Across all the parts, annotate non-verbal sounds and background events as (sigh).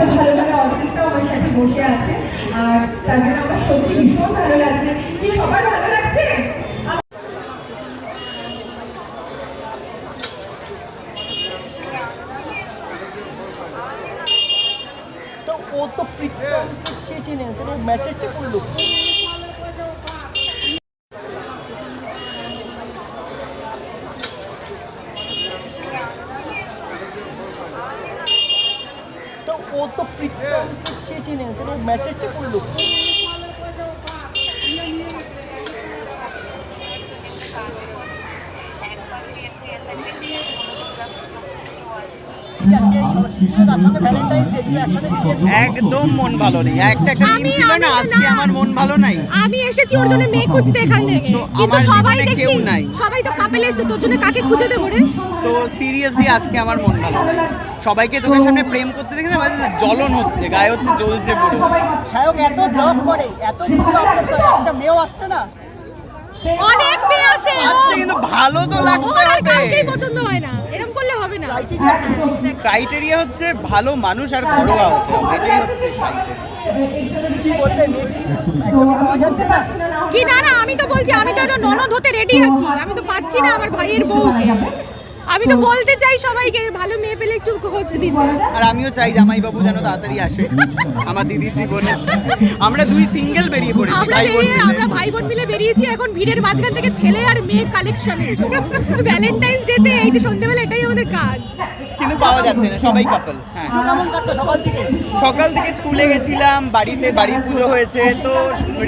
এত ভালো ভালো অর্টিস্টরাও আমার সাথে বসে আছে। আর তার জন্য আমার সত্যি ভীষণ ভালো লাগছে। কি সবার ভালো লাগছে? ও তো প্রীতম চেয়েছে চেনে তাহলে মেসেজটা করল তো ও তো প্রীতম চেয়েছে না তাহলে মেসেজটা করল আজকে এই সরস্বতী পুজো তার সঙ্গে ভ্যালেন্টাইন্স ডে দুটো একসাথে মিলিয়ে একদম মন ভালো নেই। একটা একটা দিন ছিল না আজকে আমার মন ভালো নাই। আমি এসেছি ওর জন্য মেয়ে খুঁজতে এখান থেকে। তো কিন্তু আমার সবাই দেখছি কেউ নাই। সবাই তো কাপেল এসে তোর জন্য কাকে খুঁজে দেবো রে? তো সিরিয়াসলি আজকে আমার মন ভালো নেই। সবাইকে চোখের সামনে প্রেম করতে দেখে না মানে জ্বলন হচ্ছে গায়ে হচ্ছে জ্বলছে পুরো। সায়ক এত ব্লগ করে এত একটা মেয়েও আসছে না। অনেক মেয়ে আসে আসছে কিন্তু ভালো তো লাগছে। আর কাউকেই পছন্দ হয় না এরকম করলে হবে না। ক্রাইটেরিয়া হচ্ছে ভালো মানুষ আর ঘরোয়া হতে হবে এটাই হচ্ছে ক্রাইটেরিয়া কি বলবে মেয়ে পাওয়া যাচ্ছে না? কি না না আমি তো বলছি আমি তো একটা ননদ হতে রেডি আছি। আমি তো পাচ্ছি না আমার ভাইয়ের বউকে। আমি তো বলতে চাই সবাইকে ভালো মেয়ে পেলে একটু খোঁজ দিতে। আর আমিও চাই জামাইবাবু যেন তাড়াতাড়ি আসে আমার দিদির জীবনে। আমরা দুই সিঙ্গেল বেরিয়ে পড়েছি আমরা ভাই বোন বেরিয়ে মিলে। আমরা ভাই বোন মিলে বেরিয়েছি এখন ভিড়ের মাঝখান থেকে ছেলে আর মেয়ে কালেকশন ভ্যালেন্টাইন্স ডেতে এইটা সন্ধ্যেবেলা এটাই আমাদের কাজ। কিন্তু পাওয়া যাচ্ছে না সবাই কাপল হ্যাঁ। কেমন কাটলো সকাল থেকে? সকাল থেকে স্কুলে গেছিলাম বাড়িতে বাড়ির পুজো হয়েছে তো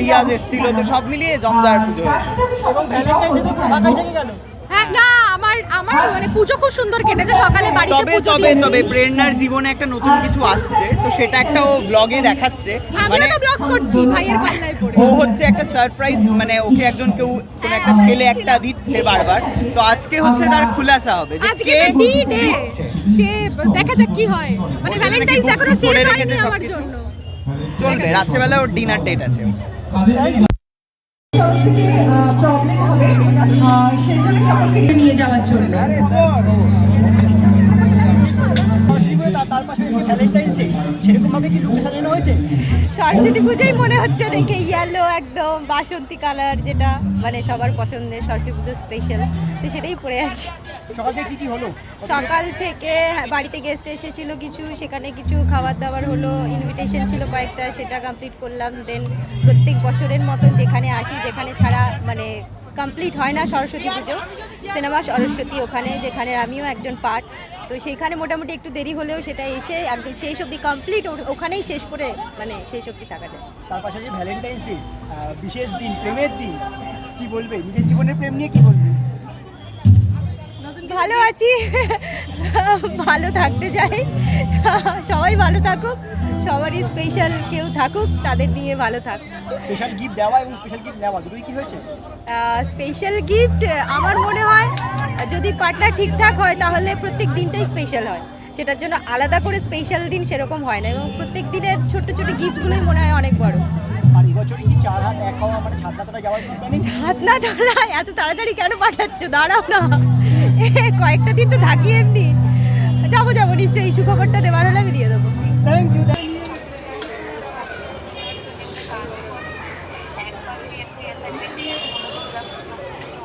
রিয়াজ এসেছিল তো সব মিলিয়ে জমদার পুজো হয়েছে। এবং ভ্যালেন্টাইন্স ডে তো ফাঁকাই থেকে গেল? হ্যাঁ না আমার আমার মানে পুজো খুব সুন্দর কেটেছে সকালে বাড়িতে তবে পুজো তবে দিয়েছি। প্রেরণার জীবনে একটা নতুন কিছু আসছে তো সেটা একটা ও ব্লগে দেখাচ্ছে। আমিও মানে তো ব্লগ করছি ভাইয়ের পাল্লায় পড়ে। ও হচ্ছে একটা সারপ্রাইজ মানে ওকে একজন কেউ কোনো একটা ছেলে একটা দিচ্ছে বারবার। তো আজকে হচ্ছে তার খুলাসা হবে যে আজকে কে তো ডি ডে দিচ্ছে? সে দেখা যাক কি হয়। মানে ওর নাকি ভ্যালেন্টাইন্স গুপ এখনও টুপ করে শেষ রেখেছে আমার সবকিছু। জন্য। চলবে রাত্রেবেলা ওর ডিনার ডেট আছে থেকে আহ, সেজন্য সকলকে নিয়ে যাওয়ার জন্য। সরস্বতী তার তার পাশে ভ্যালেন্টাইন্স ডে সেরকম ভাবে কি লুকে সাজানো হয়েছে সরস্বতী পুজোই মনে হচ্ছে দেখে ইয়েলো একদম বাসন্তী কালার যেটা মানে সবার পছন্দের সরস্বতী পুজো স্পেশাল তো সেটাই পরে আছি। সকাল থেকে কি কি হলো? সকাল থেকে হ্যাঁ, বাড়িতে গেস্ট এসেছিল কিছু সেখানে কিছু খাবার দাবার হলো ইনভিটেশন ছিল কয়েকটা সেটা কমপ্লিট করলাম দেন প্রত্যেক বছরের মতন যেখানে আসি যেখানে ছাড়া মানে কমপ্লিট হয় না সরস্বতী পুজো। সিনেমা সরস্বতী ওখানে, যেখানে আমিও একজন পার্ট তো সেইখানে মোটামুটি একটু দেরি হলেও সেটা এসে একদম সেই অবধি কমপ্লিট ওখানেই শেষ করে মানে সেই অবধি থাকা যায়। তার পাশাপাশি ভ্যালেন্টাইন্স ডে বিশেষ দিন, প্রেমের দিন, কি বলবে? নিজের জীবনের প্রেম নিয়ে কি বলবে? ভালো আছি। ভালো থাকতে চাই। সবাই ভালো থাকুক। সবারই স্পেশাল কেউ থাকুক তাদের নিয়ে ভালো থাক। স্পেশাল গিফট দেওয়া এবং স্পেশাল গিফট নেওয়া দুটোই কি হয়েছে? স্পেশাল গিফট আমার মনে হয় যদি পার্টনার ঠিকঠাক হয় তাহলে প্রত্যেক দিনটাই স্পেশাল হয়। সেটার জন্য আলাদা করে স্পেশাল দিন সেরকম হয় না এবং প্রত্যেক দিনের ছোট্ট ছোট গিফটগুলোই মনে হয় অনেক বড়। আর এবছরই কি চার হাত এক হওয়া মানে ছাদ যাওয়ার প্ল্যানিং হাত না ধরা এত তাড়াতাড়ি কেন পাঠাচ্ছ? দাঁড়াও না। (laughs) কয়েকটা দিন তো থাকি এমনি। যাব যাব, নিশ্চয়ই সুখবরটা দেওয়ার হলে আমি দিয়ে দেবো। থ্যাংক ইউ সরস্বতী পুজো তার পাশাপাশি ভ্যালেন্টাইন্স ডে মিলেমিশে একাকার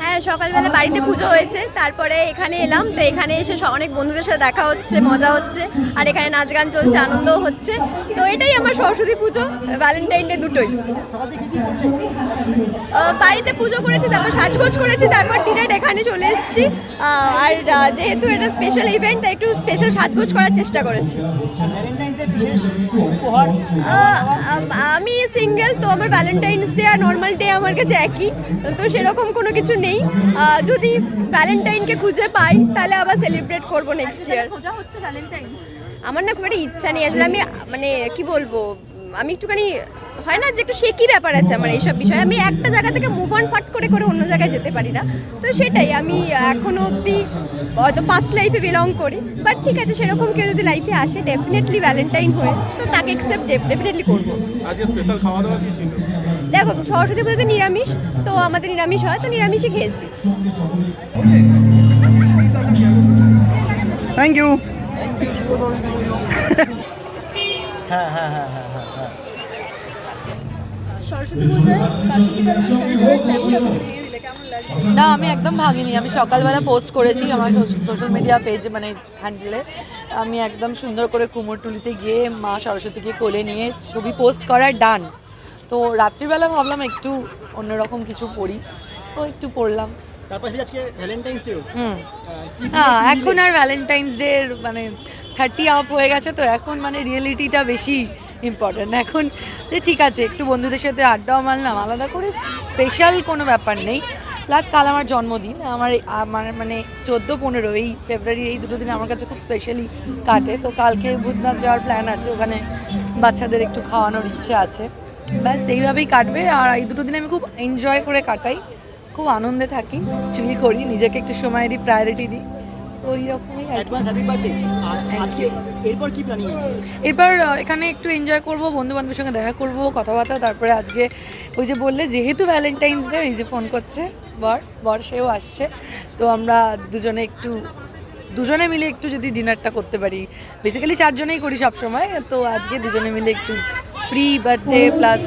হ্যাঁ সকালবেলা বাড়িতে পুজো হয়েছে, তারপরে এখানে এলাম, তো এখানে এসে অনেক বন্ধুদের সাথে দেখা হচ্ছে, মজা হচ্ছে, আর এখানে নাচ গান চলছে, আনন্দও হচ্ছে। তো এটাই আমার সরস্বতী পুজো ভ্যালেন্টাইন ডে দুটোই। বাড়িতে পুজো করেছি, তারপর সাজগোজ করেছি, তারপর ডিনার এখানে চলে এসেছি। আর যেহেতু এটা স্পেশাল ইভেন্ট তাই একটু স্পেশাল সাজগোজ করার চেষ্টা করেছি। ডে বিশেষ উপহার। আমি সিঙ্গেল তো আমার ভ্যালেন্টাইন্স ডে আর নর্মাল ডে আমার কাছে একই। তো সেরকম কোনো কিছু নেই। যদি ভ্যালেন্টাইনকে খুঁজে পাই তাহলে আবার সেলিব্রেট করব নেক্সট ইয়ার খোঁজা হচ্ছে ভ্যালেন্টাইন আমার না খুব একটা ইচ্ছা নেই। আসলে আমি মানে কি বলব? আমি একটুখানি হয় না যে একটু সে শেকি ব্যাপার আছে আমার এইসব বিষয়ে? আমি একটা জায়গা থেকে মুভ অন ফাট করে করে অন্য জায়গায় যেতে পারি না। তো সেটাই আমি এখনও অবধি হয়তো পাস্ট লাইফে বিলং করি বাট ঠিক আছে সেরকম কেউ যদি লাইফে আসে ডেফিনেটলি ভ্যালেন্টাইন হয়ে তো তাকে অ্যাকসেপ্ট ডেফিনেটলি করব। কি দেখো সরস্বতী পুজোতে নিরামিষ তো আমাদের নিরামিষ হয় তো নিরামিষই খেয়েছি। থ্যাংক ইউ হ্যাঁ হ্যাঁ হ্যাঁ হ্যাঁ। সরস্বতী পূজায় বাসন্তী কালারের শাড়ি পরে ট্যাবুটা ঘুরিয়ে দিলে কেমন লাগছে? না আমি একদম ভাগিনি। আমি সকালবেলা পোস্ট করেছি আমার সোশ্যাল মিডিয়া পেজে মানে হ্যান্ডেলে আমি একদম সুন্দর করে কুমোরটুলিতে গিয়ে মা সরস্বতীকে কোলে নিয়ে ছবি পোস্ট করার ডান তো রাত্রিবেলা ভাবলাম একটু অন্যরকম কিছু পড়ি। তো একটু পড়লাম। তারপর আজকে ভ্যালেন্টাইন্স ডে হুম। হ্যাঁ এখন আর ভ্যালেন্টাইন্স ডে মানে থার্টি আপ হয়ে গেছে তো এখন মানে রিয়েলিটিটা বেশি ইম্পর্ট্যান্ট এখন যে ঠিক আছে, একটু বন্ধুদের সাথে আড্ডাও মারলাম, আলাদা করে স্পেশাল কোনো ব্যাপার নেই। প্লাস কাল আমার জন্মদিন, আমার আমার মানে চোদ্দ, পনেরো, এই ফেব্রুয়ারি এই দুটো দিন আমার কাছে খুব স্পেশালি কাটে। তো কালকে বুধনাথ যাওয়ার প্ল্যান আছে, ওখানে বাচ্চাদের একটু খাওয়ানোর ইচ্ছে আছে। ব্যাস, এইভাবেই কাটবে। আর এই দুটো দিন আমি খুব এনজয় করে কাটাই। খুব আনন্দে থাকি চিল করি, নিজেকে একটু সময় দিই প্রায়োরিটি দিই। তো এইরকমই আর অ্যাডভান্স হ্যাপি বার্থডে আর আজকে এরপর কি প্ল্যানিং আছে? এরপর এখানে একটু এনজয় করব বন্ধু বান্ধবের সঙ্গে দেখা করব কথাবার্তা তারপরে আজকে ওই যে বললে যেহেতু ভ্যালেন্টাইন্স ডে এই যে ফোন করছে বর বর সেও আসছে। তো আমরা দুজনে একটু দুজনে মিলে একটু যদি ডিনারটা করতে পারি। বেসিক্যালি চারজনেই করি সব সময় তো আজকে দুজনে মিলে একটু প্রি বার্থডে প্লাস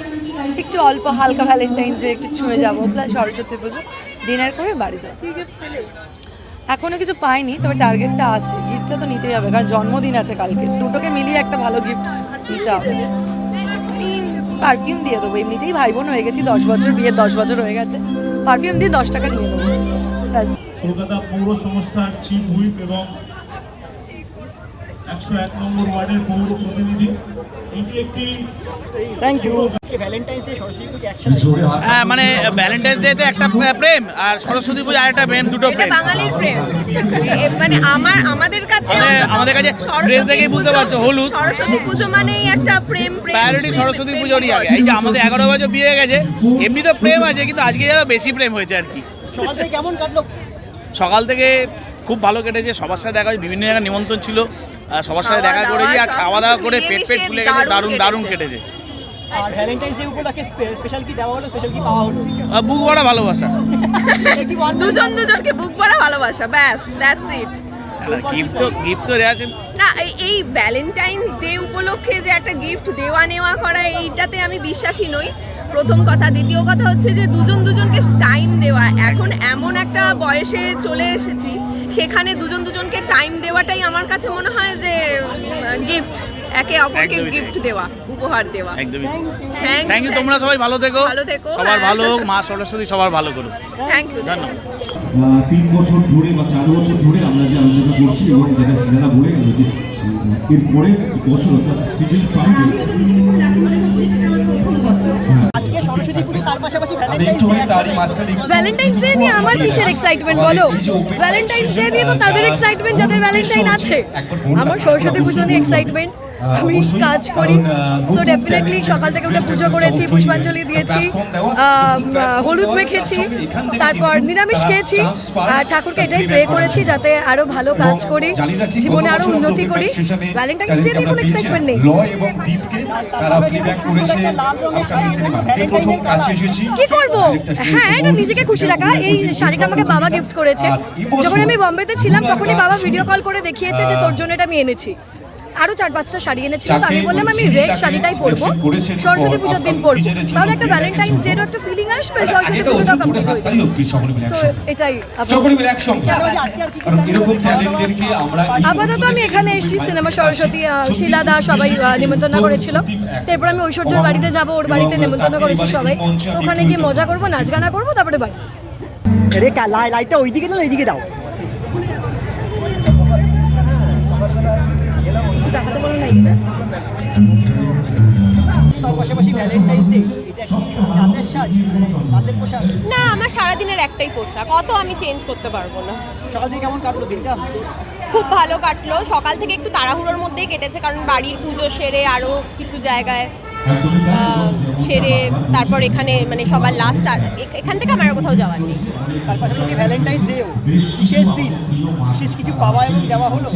একটু অল্প হালকা ভ্যালেন্টাইন্স ডে একটু ছুঁয়ে যাব প্লাস সরস্বতী পুজো ডিনার করে বাড়ি যাব। এখনও কিছু পাইনি, তবে টার্গেটটা আছে। গিফটটা তো নিতেই হবে, কারণ জন্মদিন আছে কালকে। দুটোকে মিলিয়ে একটা ভালো গিফট নিতে হবে। পারফিউম দিয়ে দেবো। এমনিতেই ভাই বোন হয়ে গেছি, দশ বছর, বিয়ের দশ বছর হয়ে গেছে। পারফিউম দিয়ে দশ টাকা নিয়ে নেব। ব্যাস। কলকাতা পৌর সংস্থার চিফ হুইপ এবং একশো এক নম্বর ওয়ার্ডের পৌর প্রতিনিধি। এটি একটি থ্যাংক ইউ হ্যাঁ মানে ভ্যালেন্টাইন্স ডেতে একটা প্রেম আর সরস্বতী পুজো আরেকটা প্রেম দুটো প্রেম। বাঙালির প্রেম। মানে আমার আমাদের কাছে মানে আমাদের কাছে সরস্বতী দেখেই বুঝতে পারছ, হলুদ। সরস্বতী পুজো মানেই একটা প্রেম প্রায়োরিটি সরস্বতী পুজোরই আগে। এই যে আমাদের এগারো বছর বিয়ে গেছে এমনি তো প্রেম আছে কিন্তু আজকে যেন বেশি প্রেম হয়েছে আর কি। সকাল থেকে কেমন কাটলো? সকাল থেকে খুব ভালো কেটেছে সবার সাথে দেখা বিভিন্ন জায়গায় নিমন্ত্রণ ছিল। সবার সাথে দেখা করেছি আর খাওয়া দাওয়া করে পেট পেট ফুলে গেছে দারুণ দারুণ কেটেছে। কেটেছে। আর ভ্যালেন্টাইন্স ডে উপলক্ষে স্পেশাল কি দেওয়া হলো? স্পেশাল কি পাওয়া হলো? বুক ভরা ভালোবাসা। দুজন দুজনকে বুক ভরা ভালোবাসা ব্যাস দ্যাটস ইট গিফট তো গিফট তো রেয়ার না এই- এই ভ্যালেন্টাইন্স ডে উপলক্ষে যে একটা গিফট দেওয়া নেওয়া করা এইটাতে আমি বিশ্বাসী নই। প্রথম কথা। দ্বিতীয় কথা হচ্ছে যে দুজন দুজনকে টাইম দেওয়া। এখন এমন একটা বয়সে চলে এসেছি সেখানে দুজন দুজনকে টাইম দেওয়াটাই আমার কাছে মনে হয় যে গিফট একে অপরকে গিফট দেওয়া উপহার দেওয়া। একদমই। থ্যাংক ইউ তোমরা সবাই ভালো থেকো। ভালো থেকো, সবার হ্যাঁ। ভালো হোক মা সরস্বতী সবার ভালো করুক। থ্যাংক ইউ ধন্যবাদ। তিন বছর ধরে বা চার বছর ধরে আমরা যে আলোচনা করছি এবং যেটা যারা বলে গেল যে উম, এর পরের বছর অর্থাৎ সিভিল ফান্ডে ভ্যালেন্টাইন্স ডে নিয়ে আমার কিসের এক্সাইটমেন্ট বলো? ভ্যালেন্টাইন্স ডে নিয়ে তো তাদের এক্সাইটমেন্ট যাদের ভ্যালেন্টাইন আছে। আমার সরস্বতী পুজো নিয়ে এক্সাইটমেন্ট আমি কাজ করি। সো ডেফিনেটলি সকাল থেকে উঠে পুজো করেছি পুষ্পাঞ্জলি দিয়েছি হলুদ মেখেছি তারপর নিরামিষ খেয়েছি আর ঠাকুরকে এটাই প্রে করেছি যাতে আরও ভালো কাজ করি জীবনে আরও উন্নতি করি। ভ্যালেন্টাইন্স ডে নিয়ে কোনো এক্সাইটমেন্ট নেই। ল এবং দীপকে তারা ফিডব্যাক করেছে আপকামিং সিনেমা এই প্রথম কাছে এসেছি। কি করব? হ্যাঁ এটা নিজেকে খুশি রাখা এই শাড়িটা আমাকে বাবা গিফট করেছে। যখন আমি বম্বেতে ছিলাম তখনই বাবা ভিডিও কল করে দেখিয়েছে যে তোর জন্য এটা আমি এনেছি আরও চার পাঁচটা শাড়ি এনেছিল। তো আমি বললাম আমি রেড শাড়িটাই পরবো। সরস্বতী পুজোর দিন পরবো। তাহলে একটা ভ্যালেন্টাইন্স ডের একটা ফিলিং আসবে সরস্বতী পুজোটা কমপ্লিট হয়ে যাবে। সো এটাই আপাতত। আমি এখানে এসেছি সিনেমা সরস্বতী শিলা দা সবাই নিমন্ত্রণ করেছিল। তারপর আমি ঐশ্বর্যের বাড়িতে যাব ওর বাড়িতে নিমন্ত্রণ করেছি সবাই। ওখানে গিয়ে মজা করব নাচ গানা করব তারপরে বাড়ি। রে লাইটটা ওইদিকে দাও এইদিকে দাও। তার পাশাপাশি ভ্যালেন্টাইন্স ডে এটা কি রাতের সাজ? মানে রাতের পোশাক? না আমার সারাদিনের একটাই পোশাক। অত আমি চেঞ্জ করতে পারব না। সকাল থেকে কেমন কাটলো দিনটা? খুব ভালো কাটলো। সকাল থেকে একটু তাড়াহুড়োর মধ্যেই কেটেছে কারণ বাড়ির পুজো সেরে আরও কিছু জায়গায় সেরে তারপর এখানে মানে সবার লাস্ট এখান থেকে আমার আর কোথাও যাওয়ার নেই। তার পাশাপাশি ভ্যালেন্টাইন্স ডেও বিশেষ দিন বিশেষ কিছু পাওয়া এবং দেওয়া হলো।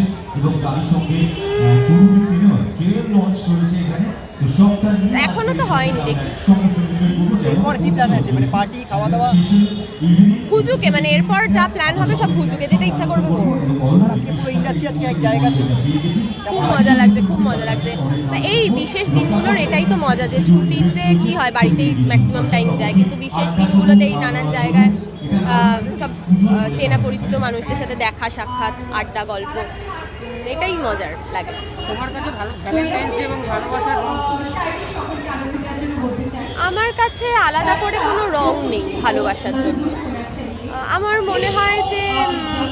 এখানে তো হয়নি দেখি। এরপর কি প্ল্যান আছে? মানে পার্টি খাওয়া দাওয়া হুজুকে মানে এরপর যা প্ল্যান হবে সব হুজুকে যেটা ইচ্ছা করবে। আর আজকে পুরো ইন্ডাস্ট্রি আজকে এক জায়গাতে। খুব মজা লাগছে খুব মজা লাগছে। এই বিশেষ দিনগুলোর এটাই তো মজা যে ছুটিতে কি হয় বাড়িতেই ম্যাক্সিমাম টাইম যায়। কিন্তু বিশেষ দিনগুলোতেই নানান জায়গায় সব চেনা পরিচিত মানুষদের সাথে দেখা সাক্ষাৎ আড্ডা গল্প। এটাই মজার লাগে। আমার কাছে আলাদা করে কোনো রং নেই ভালোবাসার জন্য। আমার মনে হয় যে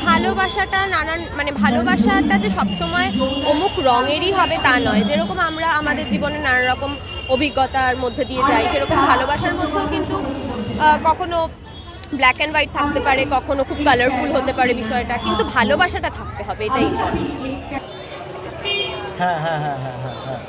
ভালোবাসাটা নানান মানে ভালোবাসাটা যে সবসময় অমুক রঙেরই হবে তা নয়। যেরকম আমরা আমাদের জীবনে নানা রকম অভিজ্ঞতার মধ্যে দিয়ে যাই সেরকম ভালোবাসার মধ্যেও কিন্তু কখনো ব্ল্যাক অ্যান্ড হোয়াইট থাকতে পারে, কখনো খুব কালারফুল হতে পারে বিষয়টা, কিন্তু ভালোবাসাটা থাকতে হবে, এটাই। হ্যাঁ হ্যাঁ হ্যাঁ হ্যাঁ হ্যাঁ হ্যাঁ।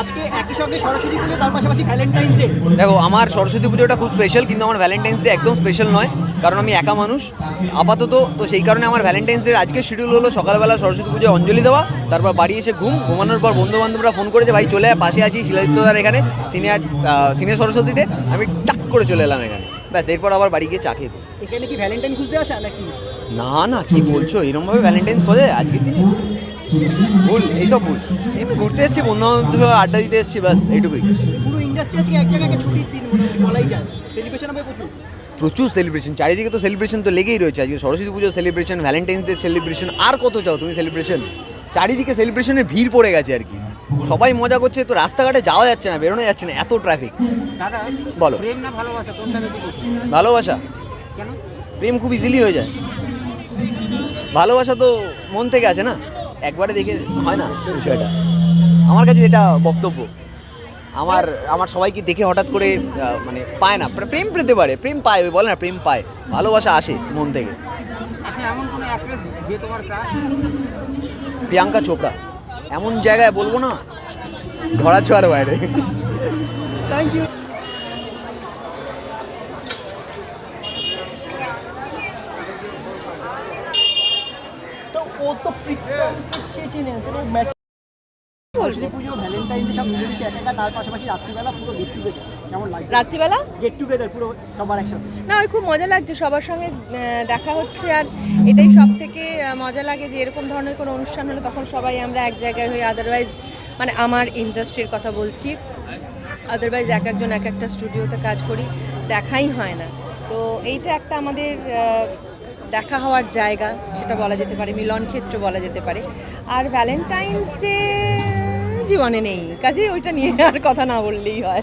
আজকে সঙ্গে সরস্বতী পুজো তার পাশাপাশি ভ্যালেন্টাইন্স ডে দেখো আমার সরস্বতী পুজোটা খুব স্পেশাল কিন্তু আমার ভ্যালেন্টাইন্স ডে একদম স্পেশাল নয় কারণ আমি একা মানুষ। আপাতত তো সেই কারণে আমার ভ্যালেন্টাইন্স ডে আজকে শিডিউল হলো সকালবেলা সরস্বতী পুজোয় অঞ্জলি দেওয়া তারপর বাড়ি এসে ঘুম ঘুমানোর পর বন্ধু বান্ধবরা ফোন করেছে ভাই চলে পাশে আছি শিলাদিত্যদার এখানে সিনিয়র সিনিয়র সরস্বতীতে। আমি টাক করে চলে এলাম এখানে। ব্যাস এরপর আবার বাড়ি গিয়ে চা খেয়ে। এখানে কি ভ্যালেন্টাইন খুঁজতে আসা নাকি? না না কি বলছো? এরকমভাবে ভ্যালেন্টাইন্স খোঁজে? আজকের দিনে ভুল এইসব ভুল। এমনি ঘুরতে এসেছি বন্ধু আড্ডা দিতে এসেছি ব্যাস এইটুকুই। পুরো ইন্ডাস্ট্রি আজকে এক জায়গায় ছুটির দিন বলাই যায়। সেলিব্রেশন হবে প্রচুর। প্রচুর সেলিব্রেশন চারিদিকে তো সেলিব্রেশন তো লেগেই রয়েছে। আজকে সরস্বতী পুজোর সেলিব্রেশন ভ্যালেন্টাইন্স ডে সেলিব্রেশন আর কত চাও তুমি সেলিব্রেশন চারিদিকে সেলিব্রেশনের ভিড় পড়ে গেছে আর কি। সবাই মজা করছে তো রাস্তাঘাটে যাওয়া যাচ্ছে না বেরোনো যাচ্ছে না এত ট্রাফিক বলো। ভালোবাসা প্রেম খুব ইজিলি হয়ে যায়। ভালোবাসা তো মন থেকে আসে না। একবারে দেখে হয় না বিষয়টা। আমার কাছে এটা বক্তব্য আমার আমার সবাইকে দেখে হঠাৎ করে মানে পায় না প্রে- প্রেম পেতে পারে প্রেম পায় ওই বলে না প্রেম পায় ভালোবাসা আসে মন থেকে। প্রিয়াঙ্কা চোপড়া এমন জায়গায় বলব না ধরা ছোঁয়ার বাইরে। থ্যাংক ইউ তো ও তো চেনে ম্যাচ সরস্বতী পুজো ভ্যালেন্টাইন্স সব মিলেমিশে একা একা তার পাশাপাশি রাত্রিবেলা পুরো গেট টুগেদার কেমন লাগছে? রাত্রিবেলা? গেট টুগেদার পুরো সবার একসাথে। না ওই খুব মজা লাগছে সবার সঙ্গে দেখা হচ্ছে। আর এটাই সব থেকে মজা লাগে যে এরকম ধরনের কোনো অনুষ্ঠান হলে তখন সবাই আমরা এক জায়গায় হই আদারওয়াইজ মানে আমার ইন্ডাস্ট্রির কথা বলছি। আদারওয়াইজ এক একজন এক একটা স্টুডিওতে কাজ করি দেখাই হয় না। তো এইটা একটা আমাদের দেখা হওয়ার জায়গা সেটা বলা যেতে পারে মিলন ক্ষেত্র বলা যেতে পারে। আর ভ্যালেন্টাইন্স ডে জীবনে নেই। কাজেই ওইটা নিয়ে আর কথা না বললেই হয়।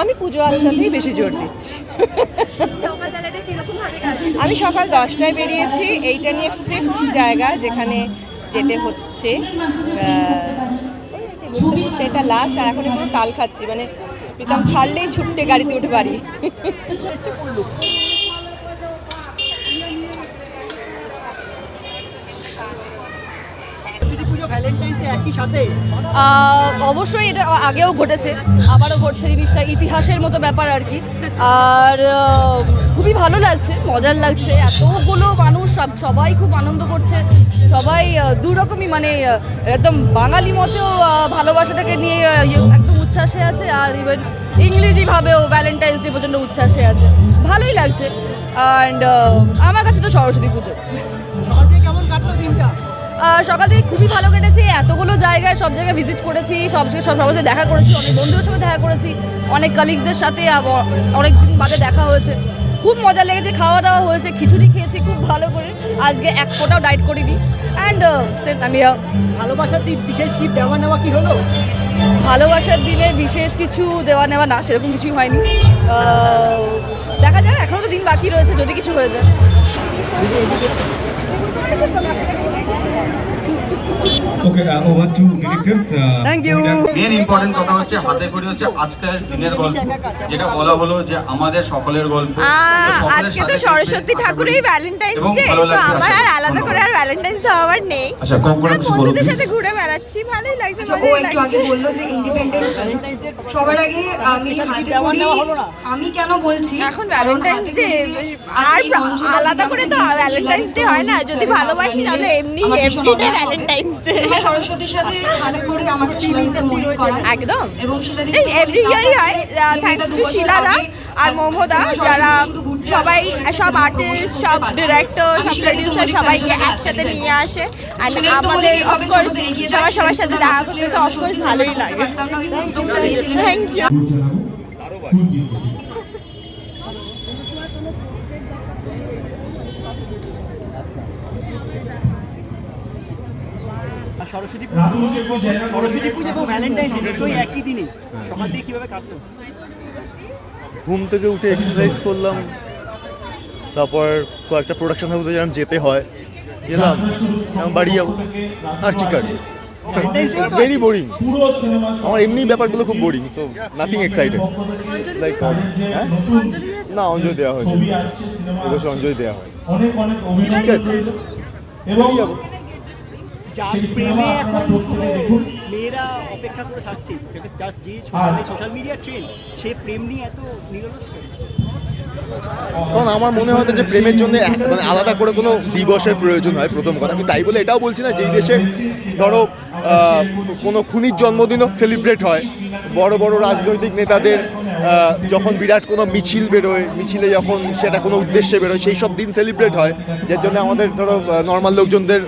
আমি পুজো আর্চাতেই বেশি জোর দিচ্ছি। আমি সকাল দশটায় বেরিয়েছি। এইটা নিয়ে ফিফথ জায়গা যেখানে যেতে হচ্ছে। এটা লাস্ট আর এখন পুরো টাল খাচ্ছি। মানে প্রীতম ছাড়লেই ছুটতে গাড়িতে উঠে বাড়ি সরস্বতী পুজো ভ্যালেন্টাইন্স একই সাথে? অবশ্যই এটা আগেও ঘটেছে। আবারও ঘটছে জিনিসটা ইতিহাসের মতো ব্যাপার আর কি। আর খুবই ভালো লাগছে মজার লাগছে। এতগুলো মানুষ সব সবাই খুব আনন্দ করছে। সবাই আহ, দু রকমই মানে একদম বাঙালি মতেও ভালোবাসাটাকে নিয়ে ইয়ে, একদম উচ্ছ্বাসে আছে। আর ইভেন ইংরেজিভাবেও ভ্যালেন্টাইন্স ডে পর্যন্ত উচ্ছ্বাসে আছে। ভালোই লাগছে। অ্যান্ড আমার কাছে তো সরস্বতী পুজো। কেমন কাটলো দিনটা? সকাল থেকে খুবই ভালো কেটেছে এতগুলো জায়গায় সব জায়গায় ভিজিট করেছি সব জায়গায় সব সবার সাথে দেখা করেছি অনেক বন্ধুদের সাথে দেখা করেছি অনেক কালিগসদের সাথে অনেক দিন বাদে দেখা হয়েছে। খুব মজা লেগেছে খাওয়া দাওয়া হয়েছে খিচুড়ি খেয়েছি খুব ভালো করে। আজকে এক ফোটাও ডাইট করিনি। অ্যান্ড আমি আহ, ভালোবাসার দিন বিশেষ কি দেওয়া নেওয়া কি হলো? ভালোবাসার দিনে বিশেষ কিছু দেওয়া নেওয়া না সেরকম কিছুই হয়নি। দেখা যাক এখনও তো দিন বাকি রয়েছে যদি কিছু হয়ে যায়। Over to directors thank you main important কথা হচ্ছে হাতে করি হচ্ছে আজকের দিনের গল্প। যেটা বলা হলো যে আমাদের সকলের গল্প। আজকে তো সরস্বতী বলি। ভ্যালেন্টাইন্স ডে তো আমার আর আলাদা করে আর ভ্যালেন্টাইন্স হওয়ার নেই। আচ্ছা কম করে কিছু বলো বন্ধুদের সাথে ঘুরে বেড়াচ্ছি ভালোই লাগছে ও মজাই একটু লাগছে। আগে বলল যে ইন্ডিপেন্ডেন্ট ভ্যালেন্টাইন্স সবার আগে আমি হাতে দেওয়া করি হলো না। আমি কেন বলছি? এখন ভ্যালেন্টাইন্স ডে আর আলাদা করে তো ভ্যালেন্টাইন্স ডে হয় না। যদি ভালোবাসি তাহলে এমনি অভিজ্ঞতা। ভ্যালেন্টাইন্স ডে সরস্বতীর সাথে হাতে করে আমাকে শিলাদিতে একদম। এবং এভরি ইয়ারই হয় থ্যাঙ্কস টু শিলাদা আর মোমোদা যারা সবাই সব আর্টিস্ট সব ডিরেক্টর সব প্রডিউসার সবাইকে একসাথে নিয়ে আসে। আর আমাদের অফকোর্স সবার সবার সাথে দেখা করতে তো অফকোর্স ভালোই লাগে। থ্যাংক ইউ ফুল জানাব ফুল জিতবো আর সরস্বতী পুজো। সরস্বতী পুজো এবং ভ্যালেন্টাইন্স ডে দুটোই একই দিনে সকাল থেকে কীভাবে কাটতো? ঘুম থেকে উঠে এক্সারসাইজ করলাম তারপর কয়েকটা প্রোডাকশন হাউসে যেরকম যেতে হয় গেলাম বাড়ি যাব। আর কি কাটবো? ভেরি বোরিং আমার এমনি ব্যাপারগুলো খুব boring so nothing excited like না অঞ্জলি দেওয়া হয়েছে এবছর অঞ্জলি দেওয়া হয়। ঠিক আছে। বাড়ি যাব। যার প্রেমে এখন পুরো মেয়েরা অপেক্ষা করে থাকছে। যার যে সোশ্যাল মিডিয়া ট্রেন্ড সে প্রেম নিয়ে এত নিরলস কেন? কারণ আমার মনে হয় যে প্রেমের জন্য এক- মানে আলাদা করে কোনো দিবসের প্রয়োজন হয় প্রথম কথা। আমি তাই বলে এটাও বলছি না যেই দেশে ধরো কোনো খুনির জন্মদিনও সেলিব্রেট হয়। বড় বড় রাজনৈতিক নেতাদের যখন বিরাট কোনো মিছিল বেরোয় মিছিলে যখন সেটা কোনো উদ্দেশ্যে বেরোয় সেই সব দিন সেলিব্রেট হয়। যার জন্য আমাদের ধরো নর্মাল লোকজনদের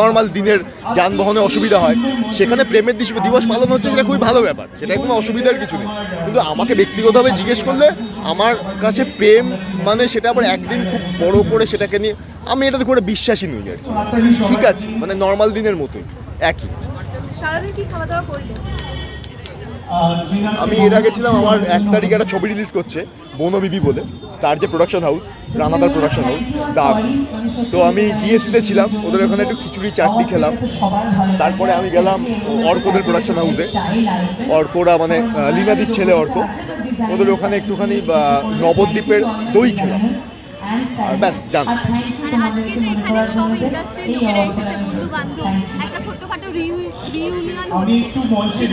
নর্মাল দিনের যানবাহনে অসুবিধা হয়, সেখানে প্রেমের দিবস পালন হচ্ছে সেটা খুবই ভালো ব্যাপার সেটা কোনো অসুবিধার কিছু নেই। কিন্তু আমাকে ব্যক্তিগতভাবে জিজ্ঞেস করলে, আমার কাছে প্রেম মানে সেটা আবার একদিন খুব বড় করে সেটাকে নিয়ে, আমি এটাতে করে বিশ্বাসী নই আর কি। ঠিক আছে মানে নর্মাল দিনের মতোই, একই। সারাদিন কি খাওয়া দাওয়া করলে? আমি এর আগে ছিলাম, আমার এক তারিখে একটা ছবি রিলিজ করছে বনবিবি বলে, তার যে প্রোডাকশন হাউস রানাদার প্রোডাকশন হাউস দাগ। তো আমি ডিএসসিতে ছিলাম, ওদের ওখানে একটু খিচুড়ি, চাটনি খেলাম। তারপরে আমি গেলাম অর্কদের প্রোডাকশন হাউসে অর্করা মানে লীনাদির ছেলে অর্ক। ওদের ওখানে একটুখানি নবদ্বীপের দই খেলাম। ব্যাস ডান আজকে যে এখানে সব ইন্ডাস্ট্রির লোকেরা এসেছে বন্ধু বান্ধব একটা ছোট্টখাটো রিউনিয়ন হচ্ছে।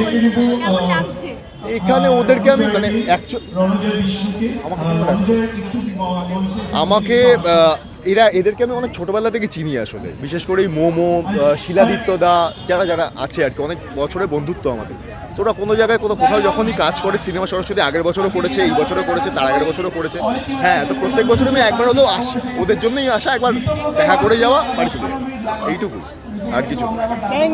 কেমন লাগছে? এখানে ওদেরকে আমি মানে অ্যাকচুয়াল আমাকে এরা এদেরকে আমি অনেক ছোটবেলা থেকে চিনি আসলে। বিশেষ করে এই মোমো শিলাদিত্য দা যারা যারা আছে আর কি অনেক বছরের বন্ধুত্ব আমাদের। তো ওরা কোনো জায়গায় কোনো কোথাও যখনই কাজ করে, সিনেমা সরস্বতী আগের বছরও করেছে, এই বছরও করেছে, তার আগের বছরও করেছে। হ্যাঁ তো প্রত্যেক বছর আমি একবার হলেও আসি। ওদের জন্যই আসা, একবার দেখা করে যাওয়া, বাড়ি চলে যাওয়া। এইটুকু, আর কিছু।